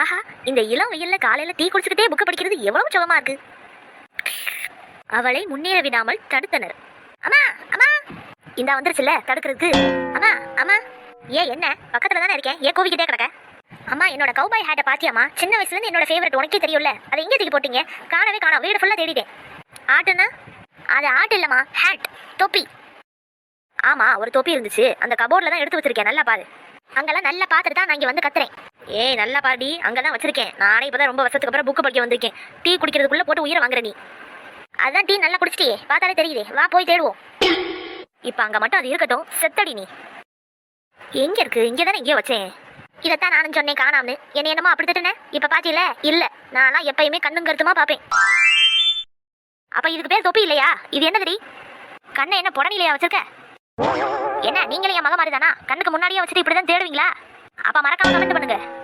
ஆஹா இந்த இளம் வெயில்ல காலையில டீ குடிச்சுக்கிட்டே புக்கு படிக்கிறது எவ்வளவு சுகமா இருக்கு. அவளை முன்னேற விடாமல் தடுத்தனர். அம்மா அம்மா! இந்தா வந்துருச்சுல்ல தடுக்கிறதுக்கு. அம்மா அம்மா! ஏன் என்ன? பக்கத்துல தானே இருக்கேன். ஏன் கோவிக்கிட்டே கிடக்க? அம்மா என்னோட கௌபாய் ஹேட்டை பாத்தியாமா சின்ன வயசுல இருந்து என்னோட ஃபேவரட் உனக்கே தெரியும்ல. அதை எங்கே தூக்கி போட்டீங்க? காணவே காணோம். வீடு ஃபுல்லா தேடிட்டேன். ஆட்டுன்னா? அது ஆட்டு இல்லம்மா. ஹேட் தொப்பி. ஆமா ஒரு தொப்பி இருந்துச்சு. அந்த கபோர்ட்ல தான் எடுத்து வச்சிருக்கேன். நல்லா பாரு. அங்கெல்லாம் நல்லா பார்த்துட்டு தான் நான் இங்க வந்து கத்துறேன். ஏய் நல்லா பாடி. அங்கதான் வச்சிருக்கேன். நானே இப்பதான் ரொம்ப வருஷத்துக்கு அப்புறம் புக்கு படிக்க வந்திருக்கேன். டீ குடிக்கிறதுக்குள்ள போட்டு உயிரை வாங்குற நீ. அதான் டீ நல்லா குடிச்சிட்டியே. பார்த்தாலே தெரியுதே. வா போய் தேடுவோம். இப்ப அங்க மட்டும் அது இருக்கட்டும். செத்தடி நீ. எங்க இருக்கு? இங்கே தானே எங்கேயோ வச்சேன். இதைத்தான் நானும் சொன்னேன் காணாமனு என்ன என்னமோ அப்படி திட்டுனே? இப்ப பாத்தீல இல்ல. நான்லாம் எப்பயுமே கண்ணும் கருத்துமா பாப்பேன் அப்ப இதுக்கு பேர் தொப்பி இல்லையா? இது என்னதுடி? கண்ணை என்ன புடனிலையா வச்சிருக்க? என்ன நீங்களே என் மக மாதிரி தானா கண்ணுக்கு முன்னாடியே வச்சுட்டு இப்படிதான் தேடுவீங்களா? அப்ப மறக்காம கமெண்ட் பண்ணுங்க.